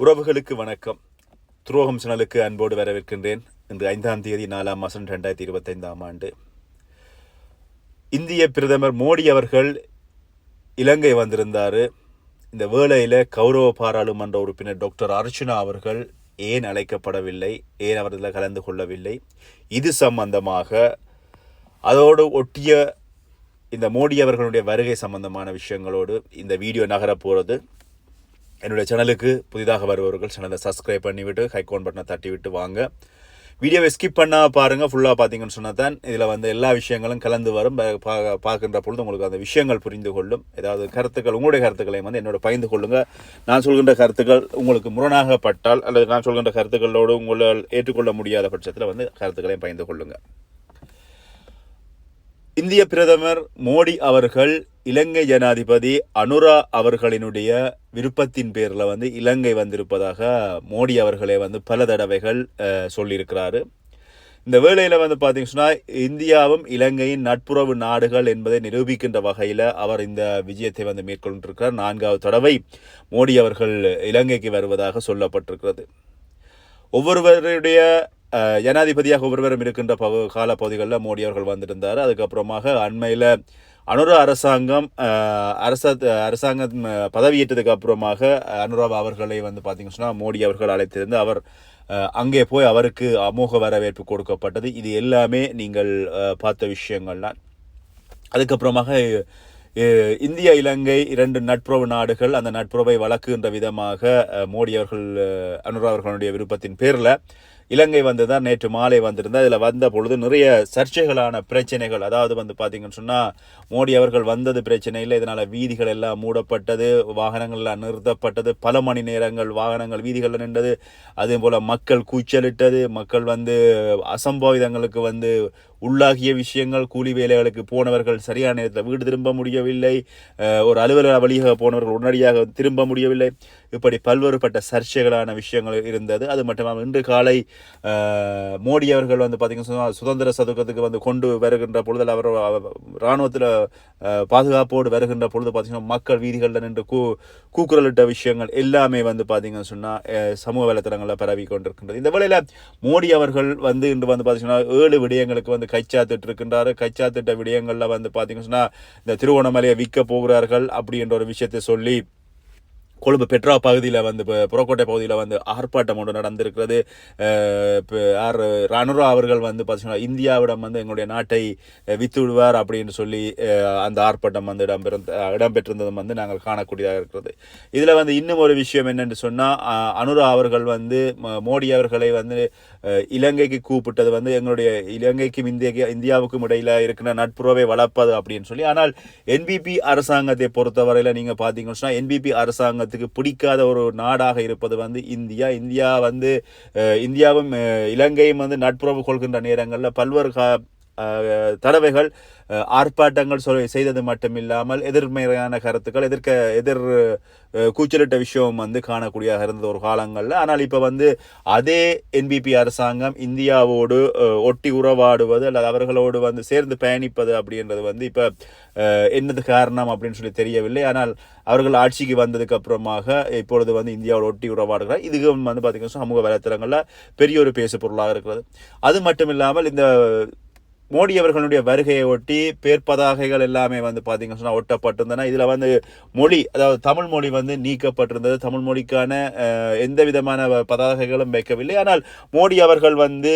உறவுகளுக்கு வணக்கம். துரோகம் சேனலுக்கு அன்போடு வரவேற்கின்றேன். இன்று ஐந்தாம் தேதி நாலாம் மாதம் ரெண்டாயிரத்தி இருபத்தைந்தாம் ஆண்டு. இந்திய பிரதமர் மோடி அவர்கள் இலங்கை வந்திருந்தார். இந்த வேளையில் கௌரவ பாராளுமன்ற உறுப்பினர் டாக்டர் அர்ச்சனா அவர்கள் ஏன் அழைக்கப்படவில்லை? ஏன் அவர்களில் கலந்து கொள்ளவில்லை? இது சம்பந்தமாக அதோடு ஒட்டிய இந்த மோடி அவர்களுடைய வருகை சம்பந்தமான விஷயங்களோடு இந்த வீடியோ நகரப் போகிறது என்னுடைய சேனலுக்கு புதிதாக வருபவர்கள் சேனலை சப்ஸ்கிரைப் பண்ணிவிட்டு ஹைகோன் பட்டனை தட்டி விட்டு வாங்க. வீடியோவை ஸ்கிப் பண்ணால் பாருங்கள் ஃபுல்லாக பார்த்தீங்கன்னு சொன்னால் தான் இதில் வந்து எல்லா விஷயங்களும் கலந்து வரும். பா- பார்க்கின்ற பொழுது உங்களுக்கு அந்த விஷயங்கள் புரிந்து கொள்ளும். ஏதாவது கருத்துக்கள் உங்களுடைய கருத்துக்களையும் வந்து என்னோட பகிர்ந்து கொள்ளுங்கள் நான் சொல்கின்ற கருத்துக்கள் உங்களுக்கு முரணாகப்பட்டால் அல்லது நான் சொல்கின்ற கருத்துக்களோடு உங்களால் ஏற்றுக்கொள்ள முடியாத பட்சத்தில் வந்து கருத்துக்களையும் பகிர்ந்து கொள்ளுங்கள் இந்திய பிரதமர் மோடி அவர்கள் இலங்கை ஜனாதிபதி அனுரா அவர்களினுடைய விருப்பத்தின் பேரில் வந்து இலங்கை வந்திருப்பதாக மோடி அவர்களே வந்து பல தடவைகள் சொல்லியிருக்கிறாரு. இந்த வேளையில் வந்து பார்த்தீங்கன்னா சொன்னால் இந்தியாவும் இலங்கையின் நட்புறவு நாடுகள் என்பதை நிரூபிக்கின்ற வகையில் அவர் இந்த விஜயத்தை வந்து மேற்கொண்டிருக்கிறார். நான்காவது தடவை மோடி அவர்கள் இலங்கைக்கு வருவதாக சொல்லப்பட்டிருக்கிறது. ஒவ்வொருவருடைய ஜனாதிபதியாக ஒவ்வொருவரும் இருக்கின்ற பகு காலப்பகுதிகளில் மோடி அவர்கள் வந்திருந்தார். அதுக்கப்புறமாக அண்மையில் அனுரா அரசாங்கம் அரச அரசாங்கம் பதவியேற்றதுக்கு அப்புறமாக அனுரா அவர்களை வந்து பார்த்திங்க சொன்னால் மோடி அவர்கள் அழைத்திருந்து அவர் அங்கே போய் அவருக்கு அமோக வரவேற்பு கொடுக்கப்பட்டது. இது எல்லாமே நீங்கள் பார்த்த விஷயங்கள் தான். அதுக்கப்புறமாக இந்திய இலங்கை இரண்டு நட்புறவு நாடுகள் அந்த நட்புறவை வளர்க்குகின்ற விதமாக மோடி அவர்கள் அனுரா அவர்களுடைய விருப்பத்தின் பேரில் இலங்கை வந்து தான் நேற்று மாலை வந்திருந்தா இதில் வந்த பொழுது நிறைய சர்ச்சைகளான பிரச்சனைகள் அதாவது வந்து பார்த்தீங்கன்னு சொன்னால் மோடி அவர்கள் வந்தது பிரச்சனை இல்லை. இதனால் வீதிகள் எல்லாம் மூடப்பட்டது வாகனங்கள்லாம் நிறுத்தப்பட்டது பல மணி நேரங்கள் வாகனங்கள் வீதிகளில் நின்றது. அதே போல் மக்கள் கூச்சலிட்டது மக்கள் வந்து அசம்பாவிதங்களுக்கு வந்து உள்ளாகிய விஷயங்கள் கூலி வேலைகளுக்கு போனவர்கள் சரியான நேரத்தில் வீடு திரும்ப முடியவில்லை. ஒரு அலுவலக வழியாக போனவர்கள் உடனடியாக திரும்ப முடியவில்லை. இப்படி பல்வேறுபட்ட சர்ச்சைகளான விஷயங்கள் இருந்தது. அது மட்டுமல்லாமல் இன்று காலை மோடி அவர்கள் வந்து பார்த்தீங்கன்னா சுதந்திர சதுக்கத்துக்கு வந்து கொண்டு வருகின்ற பொழுதில் அவர் இராணுவத்தில் பாதுகாப்போடு வருகின்ற பொழுது பார்த்தீங்கன்னா மக்கள் வீதிகளில் நின்று கூ கூக்குரலிட்ட விஷயங்கள் எல்லாமே வந்து பார்த்தீங்கன்னு சொன்னால் சமூக வலைத்தளங்களில் பரவி கொண்டிருக்கின்றது. இந்த வேளையில் மோடி அவர்கள் வந்து இன்று வந்து பார்த்தீங்கன்னா ஏழு விடயங்களுக்கு வந்து கைச்சாத்திட்டு இருக்கின்றார் கைச்சாத்திட்ட விடயங்களில் வந்து பார்த்தீங்கன்னு சொன்னால் இந்த திருவோணமலையை விற்க போகிறார்கள் அப்படின்ற ஒரு விஷயத்தை சொல்லி கொழும்பு பெட்ரா பகுதியில் வந்து இப்போ புறக்கோட்டை பகுதியில் வந்து ஆர்ப்பாட்டம் ஒன்று நடந்திருக்கிறது. இப்போ யார் அவர்கள் வந்து பார்த்தீங்கன்னா இந்தியாவிடம் வந்து எங்களுடைய நாட்டை வித்து விடுவார் அப்படின்னு சொல்லி அந்த ஆர்ப்பாட்டம் வந்து இடம்பெறுந்த இடம்பெற்றிருந்ததும் வந்து நாங்கள் காணக்கூடியதாக இருக்கிறது. இதில் வந்து இன்னும் ஒரு விஷயம் என்னென்று சொன்னால் அனுரா அவர்கள் வந்து மோடி அவர்களை வந்து இலங்கைக்கு கூப்பிட்டது வந்து எங்களுடைய இலங்கைக்கும் இந்திய இந்தியாவுக்கும் இடையில் இருக்கிற நட்புறவை வளர்ப்பது அப்படின்னு சொல்லி. ஆனால் என்பிபி அரசாங்கத்தை பொறுத்தவரையில் நீங்கள் பார்த்தீங்கன்னு சொன்னால் என்பிபி அரசாங்கத்துக்கு பிடிக்காத ஒரு நாடாக இருப்பது வந்து இந்தியா. இந்தியா வந்து இந்தியாவும் இலங்கையும் வந்து நட்புறவு கொள்கின்ற நேரங்களில் பல்வேறு கா தடவைகள் ஆர்ப்பாட்டங்கள் சொல் செய்தது மட்டுமில்லாமல் எதிர்மறையான கருத்துக்கள் எதிர்க்க எதிர் கூச்சலிட்ட விஷயம் வந்து காணக்கூடியதாக இருந்தது ஒரு காலங்களில். ஆனால் இப்போ வந்து அதே என்பிபி அரசாங்கம் இந்தியாவோடு ஒட்டி உறவாடுவது அல்லது அவர்களோடு வந்து சேர்ந்து பயணிப்பது அப்படின்றது வந்து இப்போ என்னது காரணம் அப்படின்னு சொல்லி தெரியவில்லை. ஆனால் அவர்கள் ஆட்சிக்கு வந்ததுக்கு அப்புறமாக இப்பொழுது வந்து இந்தியாவோடு ஒட்டி உறவாடுகிறார். இதுவும் வந்து பார்த்திங்கன்னா சமூக வலைத்தளங்களில் பெரிய ஒரு பேசு பொருளாக இருக்கிறது. அது மட்டும் இல்லாமல் இந்த மோடி அவர்களுடைய வருகையை ஒட்டி பேர்பதாகைகள் எல்லாமே வந்து பார்த்தீங்கன்னு சொன்னால் ஒட்டப்பட்டிருந்தன. இதில் வந்து மொழி அதாவது தமிழ் மொழி வந்து நீக்கப்பட்டிருந்தது. தமிழ் மொழிக்கான எந்த விதமான வ- பதாகைகளும் வைக்கவில்லை. ஆனால் மோடி அவர்கள் வந்து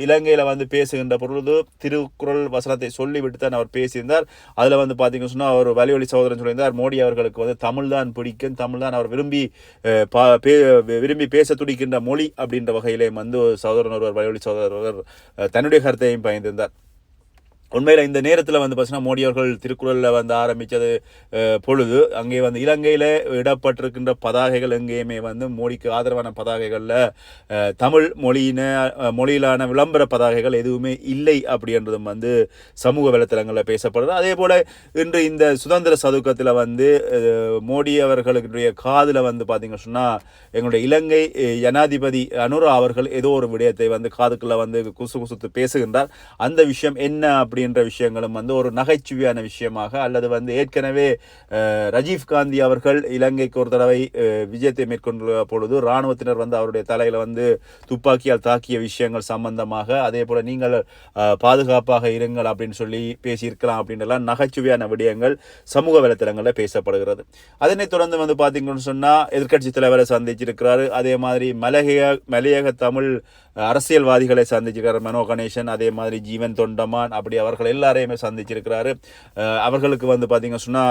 இலங்கையில் வந்து பேசுகின்ற பொழுது திருக்குறள் வசனத்தை சொல்லிவிட்டு தான் அவர் பேசியிருந்தார். அதில் வந்து பார்த்தீங்கன்னு சொன்னால் அவர் வலிவழி சகோதரன் சொல்லியிருந்தார் மோடி அவர்களுக்கு வந்து தமிழ் தான் பிடிக்கும். தமிழ் தான் அவர் விரும்பி பா- பே- விரும்பி பேச துடிக்கின்ற மொழி அப்படின்ற வகையிலே வந்து ஒரு சகோதரன் ஒருவர் வலிவழி சகோதரர் ஒருவர் தன்னுடைய கருத்தையும் பயந்திருந்தார் உண்மையில் இந்த நேரத்தில் வந்து பார்த்தீங்கன்னா மோடி அவர்கள் திருக்குறளில் வந்து ஆரம்பித்தது பொழுது அங்கே வந்து இலங்கையில் இடப்பட்டிருக்கின்ற பதாகைகள் எங்கேயுமே வந்து மோடிக்கு ஆதரவான பதாகைகளில் தமிழ் மொழியின மொழியிலான விளம்பர பதாகைகள் எதுவுமே இல்லை அப்படின்றதும் வந்து சமூக வலைத்தளங்களில் பேசப்படுது. அதே போல் இன்று இந்த சுதந்திர சதுக்கத்தில் வந்து மோடி அவர்களுடைய காதில் வந்து பார்த்திங்க சொன்னால் எங்களுடைய இலங்கை ஜனாதிபதி அனுரா அவர்கள் ஏதோ ஒரு விடயத்தை வந்து காதுக்குள்ளே வந்து குசு குசுத்து பேசுகின்றார். அந்த விஷயம் என்ன அப்படி அப்படின்ற விஷயங்களும் வந்து ஒரு நகைச்சுவையான விஷயமாக அல்லது வந்து ஏற்கனவே ரஜீவ் காந்தி அவர்கள் இலங்கைக்கு ஒரு தடவை விஜயத்தை மேற்கொண்டுள்ள பொழுது இராணுவத்தினர் வந்து அவருடைய தலையில் வந்து துப்பாக்கியால் தாக்கிய விஷயங்கள் சம்பந்தமாக அதே போல் நீங்கள் பாதுகாப்பாக இருங்கள் அப்படின்னு சொல்லி பேசியிருக்கலாம் அப்படின்றலாம் நகைச்சுவையான விடயங்கள் சமூக வலைத்தளங்களில் பேசப்படுகிறது. அதனைத் தொடர்ந்து வந்து பார்த்தீங்கன்னு சொன்னால் எதிர்க்கட்சி தலைவரை சந்திச்சிருக்கிறாரு. அதே மாதிரி மலையக மலையக தமிழ் அரசியல்வாதிகளை சந்திச்சிருக்கிறார் மனோ கணேசன் அதே மாதிரி ஜீவன் தொண்டமான் அப்படி அவர் அவர்கள் எல்லாரையுமே சந்திச்சிருக்கிறாரு. அவர்களுக்கு வந்து பார்த்தீங்க சொன்னா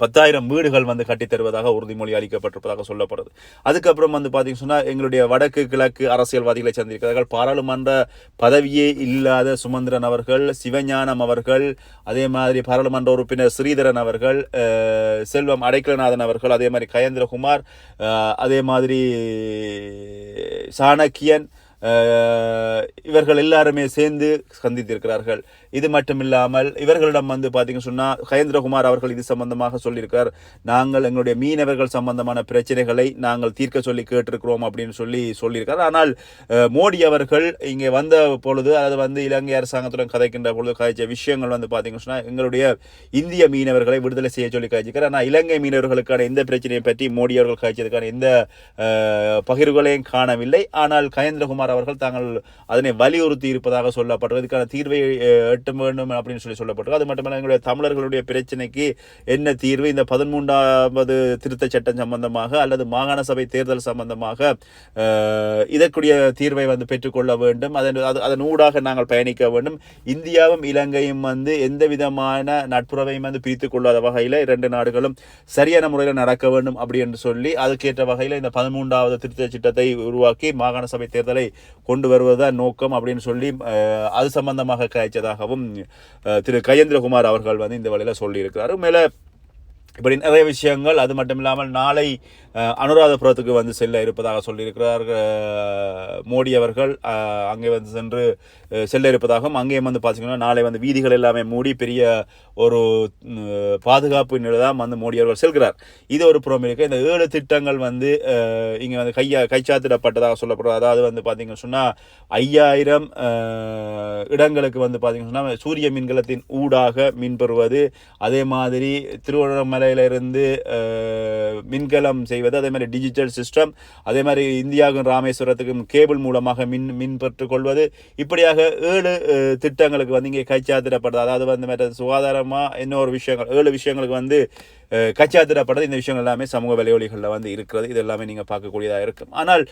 பத்தாயிரம் வீடுகள் வந்து கட்டித்தருவதாக உறுதிமொழி அளிக்கப்பட்டிருப்பதாக சொல்லப்படுது. அதுக்கப்புறம் வந்து பார்த்தீங்க சொன்னால் எங்களுடைய வடக்கு கிழக்கு அரசியல்வாதிகளை சந்திருக்கிறார்கள் பாராளுமன்ற பதவியே இல்லாத சுமந்திரன் அவர்கள் சிவஞானம் அவர்கள் அதே மாதிரி பாராளுமன்ற உறுப்பினர் ஸ்ரீதரன் அவர்கள் செல்வம் அடைக்கலநாதன் அவர்கள் அதே மாதிரி கயேந்திரகுமார் அதே மாதிரி சாணக்கியன் இவர்கள் எல்லாருமே சேர்ந்து சந்தித்திருக்கிறார்கள். இது மட்டும் இல்லாமல் இவர்களிடம் வந்து பார்த்தீங்கன்னு சொன்னால் கயேந்திரகுமார் அவர்கள் இது சம்பந்தமாக சொல்லியிருக்கார். நாங்கள் எங்களுடைய மீனவர்கள் சம்பந்தமான பிரச்சனைகளை நாங்கள் தீர்க்க சொல்லி கேட்டிருக்கிறோம் அப்படின்னு சொல்லி சொல்லியிருக்கார். ஆனால் மோடி அவர்கள் இங்கே வந்த பொழுது அதாவது வந்து இலங்கை அரசாங்கத்துடன் கதைக்கின்ற பொழுது கதைச்ச விஷயங்கள் வந்து பார்த்தீங்கன்னு சொன்னால் எங்களுடைய இந்திய மீனவர்களை விடுதலை செய்ய சொல்லி கதைச்சிருக்கார். ஆனால் இலங்கை மீனவர்களுக்கான எந்த பிரச்சனையை பற்றி மோடி அவர்கள் கதைச்சதுக்கான எந்த பகிர்வுகளையும் காணவில்லை. ஆனால் கயேந்திரகுமார் அவர்கள் தாங்கள் அதனை வலியுறுத்தி இருப்பதாக சொல்லப்பட்டது இதுக்கான தீர்வை அஹ், வேண்டும் அப்படின்னு சொல்லி சொல்லப்பட்டிருக்கு. அது மட்டுமல்ல எங்களுடைய தமிழர்களுடைய பிரச்சனைக்கு என்ன தீர்வு? இந்த பதிமூன்றாவது திருத்த சட்டம் சம்பந்தமாக அல்லது மாகாண சபை தேர்தல் சம்பந்தமாக இதற்குரிய தீர்வை வந்து பெற்றுக்கொள்ள வேண்டும். அதன் அது- அதன் ஊடாக நாங்கள் பயணிக்க வேண்டும். இந்தியாவும் இலங்கையும் வந்து எந்த விதமான நட்புறவையும் வந்து பிரித்து கொள்ளாத வகையில் இரண்டு நாடுகளும் சரியான முறையில் நடக்க வேண்டும் அப்படி என்று சொல்லி அதுக்கேற்ற வகையில் இந்த பதிமூன்றாவது திருத்த சட்டத்தை உருவாக்கி மாகாண சபை தேர்தலை கொண்டு வருவதுதான் நோக்கம் அப்படின்னு சொல்லி அது சம்பந்தமாக கழிச்சதாக அஹ், திரு கயேந்திரகுமார் அவர்கள் வந்து இந்த வழியில் சொல்லியிருக்கிறார். மேலே இப்படி நிறைய விஷயங்கள் அது மட்டும் இல்லாமல் நாளை அனுராதபுரத்துக்கு வந்து செல்ல இருப்பதாக சொல்லியிருக்கிறார். மோடி அவர்கள் அங்கே வந்து சென்று செல்ல இருப்பதாகவும் அங்கேயும் வந்து பார்த்தீங்கன்னா நாளை வந்து வீதிகள் எல்லாமே மூடி பெரிய ஒரு பாதுகாப்பு நிலை தான் வந்து மோடி அவர்கள் செல்கிறார். இது ஒரு புறம் இருக்குது இந்த ஏழு திட்டங்கள் வந்து இங்கே வந்து கையா கைச்சாத்திடப்பட்டதாக சொல்லப்படுறது அதாவது வந்து பார்த்தீங்கன்னு சொன்னால் ஐயாயிரம் இடங்களுக்கு வந்து பார்த்தீங்கன்னு சொன்னால் சூரிய மின்கலத்தின் ஊடாக மின் பெறுவது. அதே மாதிரி திருவண்ணாமலையிலிருந்து மின்கலம் செய்வது அதே மாதிரி டிஜிட்டல் சிஸ்டம் அதே மாதிரி இந்தியாவுக்கும் ராமேஸ்வரத்துக்கும் கேபிள் மூலமாக மின் மின் பெற்றுக்கொள்வது இப்படியாக ஏழு திட்டங்களுக்கு வந்து இங்கே கைச்சாத்திடப்படுது. அதாவது வந்து மற்ற சுகாதாரமாக இன்னொரு விஷயங்கள் ஏழு விஷயங்களுக்கு வந்து அஹ், கைச்சாத்திடப்படுறது இந்த விஷயங்கள் எல்லாமே சமூக வலையொலிகளில் வந்து இருக்கிறது. இது எல்லாமே நீங்கள் பார்க்கக்கூடியதாக இருக்கும். ஆனால்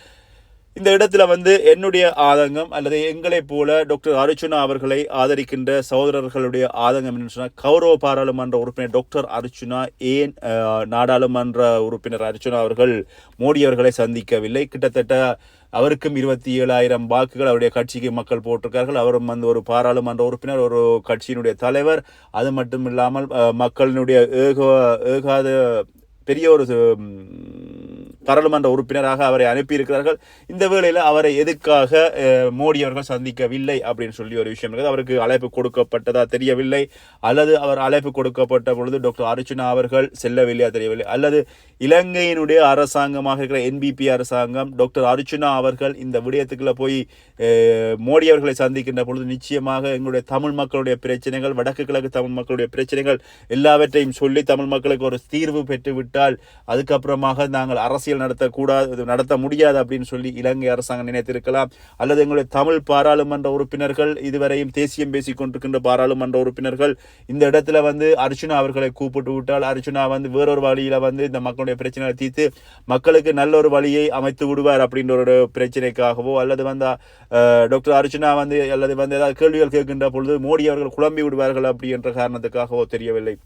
இந்த இடத்துல வந்து என்னுடைய ஆதங்கம் அல்லது எங்களைப் போல டாக்டர் அர்ச்சுனா அவர்களை ஆதரிக்கின்ற சகோதரர்களுடைய ஆதங்கம் என்னன்னு சொன்னால் கௌரவ பாராளுமன்ற உறுப்பினர் டாக்டர் அர்ச்சுனா ஏன் நாடாளுமன்ற உறுப்பினர் அர்ச்சுனா அவர்கள் மோடி அவர்களை சந்திக்கவில்லை? கிட்டத்தட்ட அவருக்கும் இருபத்தி ஏழாயிரம் வாக்குகள் அவருடைய கட்சிக்கு மக்கள் போட்டிருக்கார்கள். அவரும் வந்து ஒரு பாராளுமன்ற உறுப்பினர் ஒரு கட்சியினுடைய தலைவர். அது மட்டும் இல்லாமல் மக்களினுடைய ஏக ஏகாத பெரிய ஒரு பாராளுமன்ற உறுப்பினராக அவரை அனுப்பியிருக்கிறார்கள். இந்த வேளையில் அவரை எதுக்காக மோடி அவர்கள் சந்திக்கவில்லை அப்படின்னு சொல்லி ஒரு விஷயம் இருக்குது. அவருக்கு அழைப்பு கொடுக்கப்பட்டதா தெரியவில்லை. அல்லது அவர் அழைப்பு கொடுக்கப்பட்ட பொழுது டாக்டர் அர்ச்சுனா அவர்கள் செல்லவில்லையா தெரியவில்லை. அல்லது இலங்கையினுடைய அரசாங்கமாக இருக்கிற என்பிபி அரசாங்கம் டாக்டர் அர்ச்சுனா அவர்கள் இந்த விடயத்துக்குள்ளே போய் மோடி அவர்களை சந்திக்கின்ற பொழுது நிச்சயமாக எங்களுடைய தமிழ் மக்களுடைய பிரச்சனைகள் வடக்கு கிழக்கு தமிழ் மக்களுடைய பிரச்சனைகள் எல்லாவற்றையும் சொல்லி தமிழ் மக்களுக்கு ஒரு தீர்வு பெற்றுவிட்டால் அதுக்கப்புறமாக நாங்கள் அரசியல் நடத்தக்கூடாது நடத்த முடியாது அப்படின்னு சொல்லி இலங்கை அரசாங்கம் நினைத்திருக்கலாம். அல்லது எங்களுடைய தமிழ் பாராளுமன்ற உறுப்பினர்கள் இதுவரையும் தேசியம் பேசிக் கொண்டிருக்கின்ற பாராளுமன்ற உறுப்பினர்கள் இந்த இடத்துல வந்து அர்ஜுனா அவர்களை கூப்பிட்டு விட்டால் அர்ஜுனா வந்து வேறொரு வழியில வந்து இந்த மக்களுடைய பிரச்சனைகளை தீர்த்து மக்களுக்கு நல்ல ஒரு வழியை அமைத்து விடுவார் அப்படின்ற ஒரு பிரச்சனைக்காகவோ அல்லது வந்து டாக்டர் அர்ஜுனா வந்து அல்லது வந்து ஏதாவது கேள்விகள் கேட்கின்ற பொழுது மோடி அவர்கள் குழம்பி விடுவார்கள் அப்படி என்ற காரணத்துக்காகவோ தெரியவில்லை.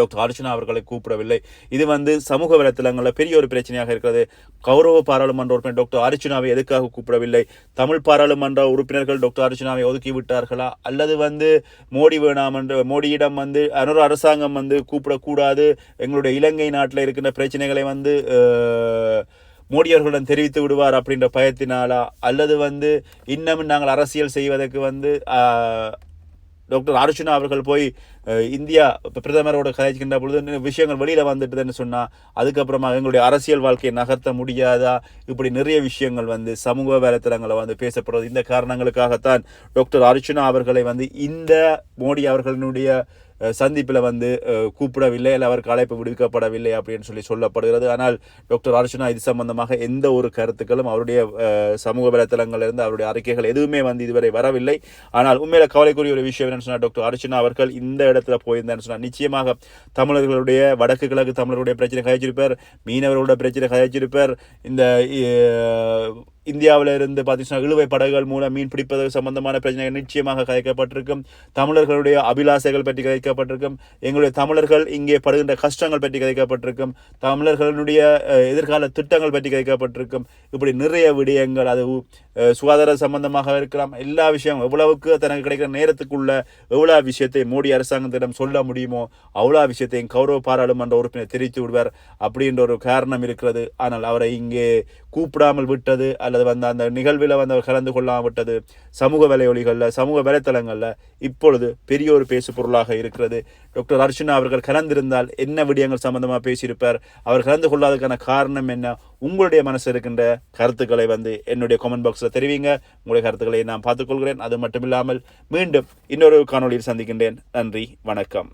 டாக்டர் அர்ச்சனா அவர்களை கூப்பிடவில்லை. இது வந்து சமூக வலைத்தளங்களில் பெரிய ஒரு பிரச்சனையாக இருக்கிறது. கௌரவ பாராளுமன்ற உறுப்பினர் டாக்டர் அர்ச்சனாவை எதுக்காக கூப்பிடவில்லை? தமிழ் பாராளுமன்ற உறுப்பினர்கள் டாக்டர் அர்ச்சனாவை ஒதுக்கி விட்டார்களா? அல்லது வந்து மோடி வேணாம் என்று மோடியிடம் வந்து அனொரு அரசாங்கம் வந்து கூப்பிடக்கூடாது? எங்களுடைய இலங்கை நாட்டில் இருக்கின்ற பிரச்சனைகளை வந்து மோடியவர்களுடன் தெரிவித்து விடுவார் அப்படின்ற பயத்தினாலா? அல்லது வந்து இன்னமும் நாங்கள் அரசியல் செய்வதற்கு வந்து டாக்டர் அர்ச்சுனா அவர்கள் போய் இந்தியா பிரதமரோட கதைக்கின்ற பொழுது விஷயங்கள் வெளியில் வந்துட்டுதுன்னு சொன்னால் அதுக்கப்புறமா எங்களுடைய அரசியல் வாழ்க்கையை நகர்த்த முடியாதா? இப்படி நிறைய விஷயங்கள் வந்து சமூக வலைத்தளங்களை வந்து பேசப்படுறது இந்த காரணங்களுக்காகத்தான் டாக்டர் அர்ச்சுனா அவர்களை வந்து இந்த மோடி அவர்களினுடைய சந்திப்பில் வந்து கூப்பிடவில்லை இல்லை அவருக்கு அழைப்பு விடுவிக்கப்படவில்லை அப்படின்னு சொல்லி சொல்லப்படுகிறது. ஆனால் டாக்டர் அர்ச்சுனா இது சம்பந்தமாக எந்த ஒரு கருத்துக்களும் அவருடைய சமூக வலைத்தளங்களிலிருந்து அவருடைய அறிக்கைகள் எதுவுமே வந்து இதுவரை வரவில்லை. ஆனால் உண்மையில கவலைக்குரிய ஒரு விஷயம் என்னன்னு சொன்னால் டாக்டர் அர்ச்சுனா அவர்கள் இந்த இடத்துல போயிருந்தான்னு சொன்னால் நிச்சயமாக தமிழர்களுடைய வடக்கு கிழக்கு தமிழர்களுடைய பிரச்சனை கதைச்சிருப்பார் மீனவர்களுடைய பிரச்சனை கதைச்சிருப்பார் இந்த இந்தியாவில் இருந்து பார்த்தீங்கன்னா இழுவை படகுகள் மூலம் மீன் பிடிப்பது சம்பந்தமான பிரச்சனைகள் நிச்சயமாக கதைக்கப்பட்டிருக்கும் தமிழர்களுடைய அபிலாசைகள் பற்றி கதைக்கப்பட்டிருக்கும் எங்களுடைய தமிழர்கள் இங்கே படுகின்ற கஷ்டங்கள் பற்றி கதைக்கப்பட்டிருக்கும் தமிழர்களுடைய எதிர்கால திட்டங்கள் பற்றி கதைக்கப்பட்டிருக்கும் இப்படி நிறைய விடயங்கள் அது சுகாதார சம்பந்தமாக இருக்கலாம். எல்லா விஷயம் எவ்வளவுக்கு தனக்கு கிடைக்கிற நேரத்துக்குள்ள எவ்வளோ விஷயத்தை மோடி அரசாங்கத்திடம் சொல்ல முடியுமோ அவ்வளோ விஷயத்தையும் கௌரவ பாராளுமன்ற உறுப்பினர் தெரிவித்து விடுவார். அப்படின்ற ஒரு காரணம் இருக்கிறது. ஆனால் அவரை இங்கே கூப்பிடாமல் விட்டது அல்லது வந்து அந்த நிகழ்வில் வந்து அவர் கலந்து கொள்ளாமல் விட்டது சமூக வலையொலிகளில் சமூக வலைத்தளங்களில் இப்பொழுது பெரிய ஒரு பேசு பொருளாக இருக்கிறது. டாக்டர் அர்ச்சனா அவர்கள் கலந்திருந்தால் என்ன விடயங்கள் சம்பந்தமாக பேசியிருப்பார்? அவர் கலந்து கொள்ளாததுக்கான காரணம் என்ன? உங்களுடைய மனசு இருக்கின்ற கருத்துக்களை வந்து என்னுடைய கமெண்ட் பாக்ஸில் தெரிவிங்க. உங்களுடைய கருத்துக்களை நான் பார்த்துக்கொள்கிறேன். அது மட்டும் இல்லாமல் மீண்டும் இன்னொரு காணொளியில் சந்திக்கின்றேன். நன்றி வணக்கம்.